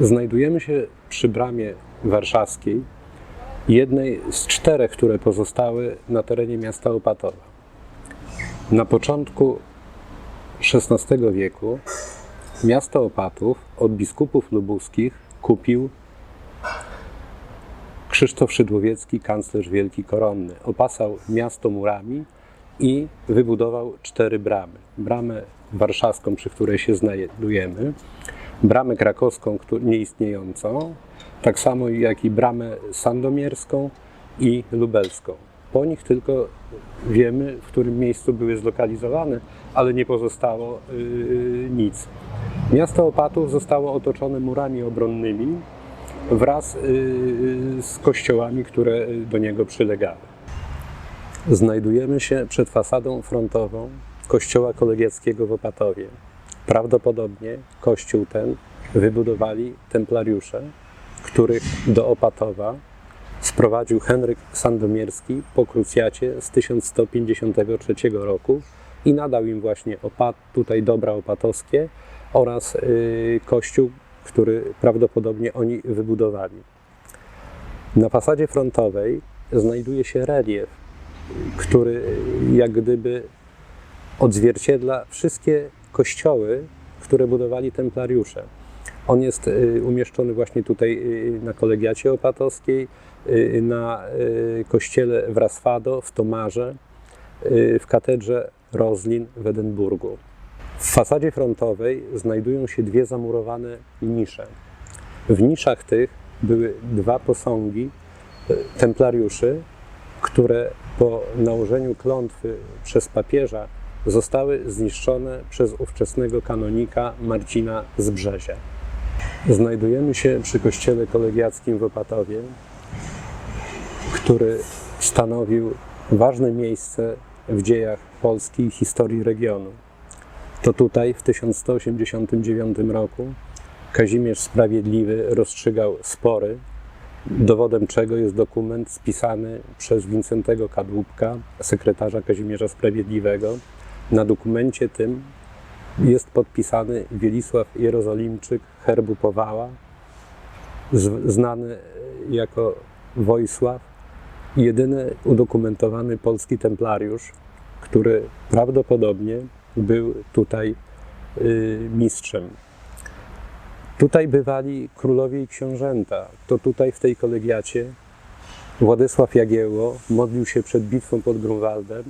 Znajdujemy się przy bramie warszawskiej, jednej z czterech, które pozostały na terenie miasta Opatowa. Na początku XVI wieku miasto Opatów od biskupów lubuskich kupił Krzysztof Szydłowiecki, kanclerz wielki koronny. Opasał miasto murami i wybudował cztery bramy. Bramę warszawską, przy której się znajdujemy, bramę krakowską, nieistniejącą, tak samo jak i bramę sandomierską i lubelską. Po nich tylko wiemy, w którym miejscu były zlokalizowane, ale nie pozostało yy, nic. Miasto Opatów zostało otoczone murami obronnymi wraz yy, z kościołami, które do niego przylegały. Znajdujemy się przed fasadą frontową kościoła kolegiackiego w Opatowie. Prawdopodobnie kościół ten wybudowali templariusze, których do Opatowa sprowadził Henryk Sandomierski po krucjacie z 1153 roku i nadał im właśnie opat, tutaj dobra opatowskie oraz y, kościół, który prawdopodobnie oni wybudowali. Na fasadzie frontowej znajduje się relief, który jak gdyby odzwierciedla wszystkie kościoły, które budowali templariusze. On jest y, umieszczony właśnie tutaj y, na kolegiacie opatowskiej, y, na kościele w Rasfado, w Tomarze, w katedrze Roslin w Edynburgu. W fasadzie frontowej znajdują się dwie zamurowane nisze. W niszach tych były dwa posągi templariuszy, które po nałożeniu klątwy przez papieża zostały zniszczone przez ówczesnego kanonika Marcina z Brzezia. Znajdujemy się przy kościele kolegiackim w Opatowie, który stanowił ważne miejsce w dziejach Polski i historii regionu. To tutaj w 1189 roku Kazimierz Sprawiedliwy rozstrzygał spory, dowodem czego jest dokument spisany przez Wincentego Kadłubka, sekretarza Kazimierza Sprawiedliwego. Na dokumencie tym jest podpisany Wielisław Jerozolimczyk herbu Powała, znany jako Wojsław, jedyny udokumentowany polski templariusz, który prawdopodobnie był tutaj y, mistrzem. Tutaj bywali królowie i książęta. To tutaj w tej kolegiacie Władysław Jagiełło modlił się przed bitwą pod Grunwaldem.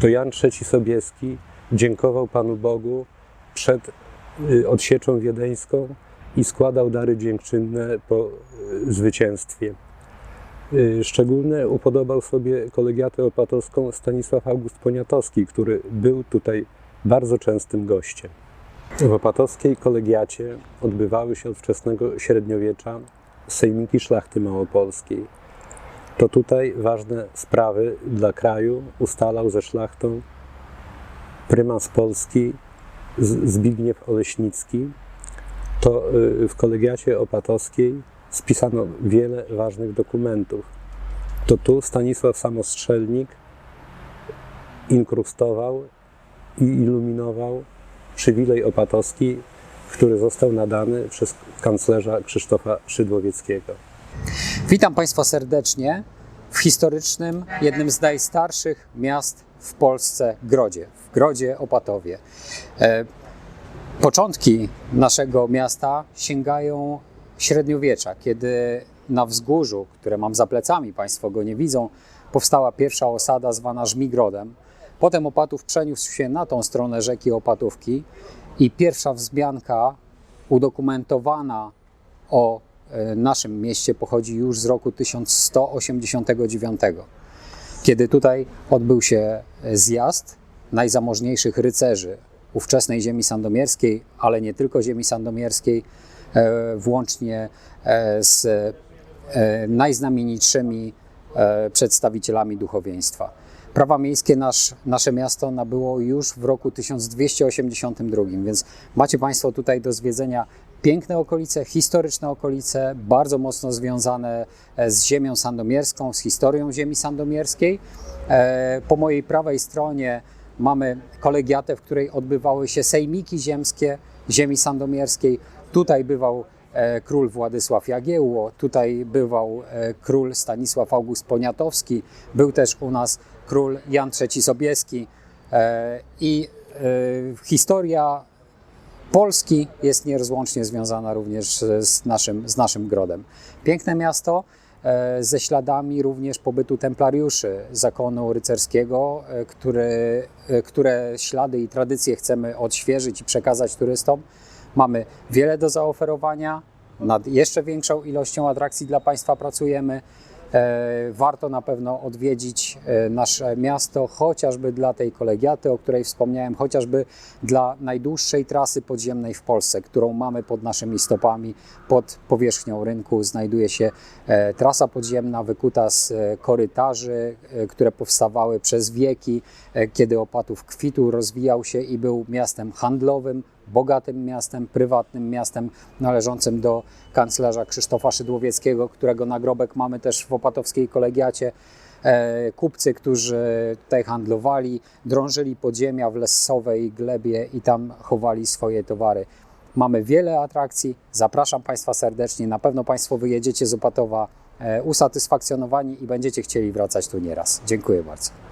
To Jan III Sobieski dziękował Panu Bogu przed y, odsieczą wiedeńską i składał dary dziękczynne po y, zwycięstwie. Y, Szczególne upodobał sobie kolegiatę opatowską Stanisław August Poniatowski, który był tutaj bardzo częstym gościem. W opatowskiej kolegiacie odbywały się od wczesnego średniowiecza sejmiki szlachty małopolskiej. To tutaj ważne sprawy dla kraju ustalał ze szlachtą prymas Polski Zbigniew Oleśnicki. To y, w kolegiacie opatowskiej spisano wiele ważnych dokumentów. To tu Stanisław Samostrzelnik inkrustował i iluminował przywilej opatowski, który został nadany przez kanclerza Krzysztofa Szydłowieckiego. Witam Państwa serdecznie w historycznym, jednym z najstarszych miast w Polsce, Grodzie, w Grodzie Opatowie. E, Początki naszego miasta sięgają średniowiecza, kiedy na wzgórzu, które mam za plecami, Państwo go nie widzą, powstała pierwsza osada zwana Żmigrodem. Potem Opatów przeniósł się na tą stronę rzeki Opatówki i pierwsza wzmianka udokumentowana o naszym mieście pochodzi już z roku 1189, kiedy tutaj odbył się zjazd najzamożniejszych rycerzy ówczesnej ziemi sandomierskiej, ale nie tylko ziemi sandomierskiej, e, włącznie e, z e, najznamienitszymi e, przedstawicielami duchowieństwa. Prawa miejskie nasz, nasze miasto nabyło już w roku 1282, więc macie Państwo tutaj do zwiedzenia piękne okolice, historyczne okolice, bardzo mocno związane e, z ziemią sandomierską, z historią ziemi sandomierskiej. E, Po mojej prawej stronie mamy kolegiatę, w której odbywały się sejmiki ziemskie ziemi sandomierskiej. Tutaj bywał e, król Władysław Jagiełło, tutaj bywał król Stanisław August Poniatowski, był też u nas król Jan III Sobieski i historia Polski jest nierozłącznie związana również z naszym, z naszym grodem. Piękne miasto e, ze śladami również pobytu templariuszy zakonu rycerskiego, e, który, e, które ślady i tradycje chcemy odświeżyć i przekazać turystom. Mamy wiele do zaoferowania, nad jeszcze większą ilością atrakcji dla Państwa pracujemy. E, Warto na pewno odwiedzić e, nasze miasto, chociażby dla tej kolegiaty, o której wspomniałem, chociażby dla najdłuższej trasy podziemnej w Polsce, którą mamy pod naszymi stopami, pod powierzchnią rynku. Znajduje się e, trasa podziemna wykuta z korytarzy, które powstawały przez wieki, kiedy Opatów kwitł, rozwijał się i był miastem handlowym, bogatym miastem, prywatnym miastem należącym do kanclerza Krzysztofa Szydłowieckiego, którego nagrobek mamy też w opatowskiej kolegiacie. E, Kupcy, którzy tutaj handlowali, drążyli podziemia w Lessowej glebie i tam chowali swoje towary. Mamy wiele atrakcji, zapraszam Państwa serdecznie. Na pewno Państwo wyjedziecie z Opatowa e, usatysfakcjonowani i będziecie chcieli wracać tu nieraz. Dziękuję bardzo.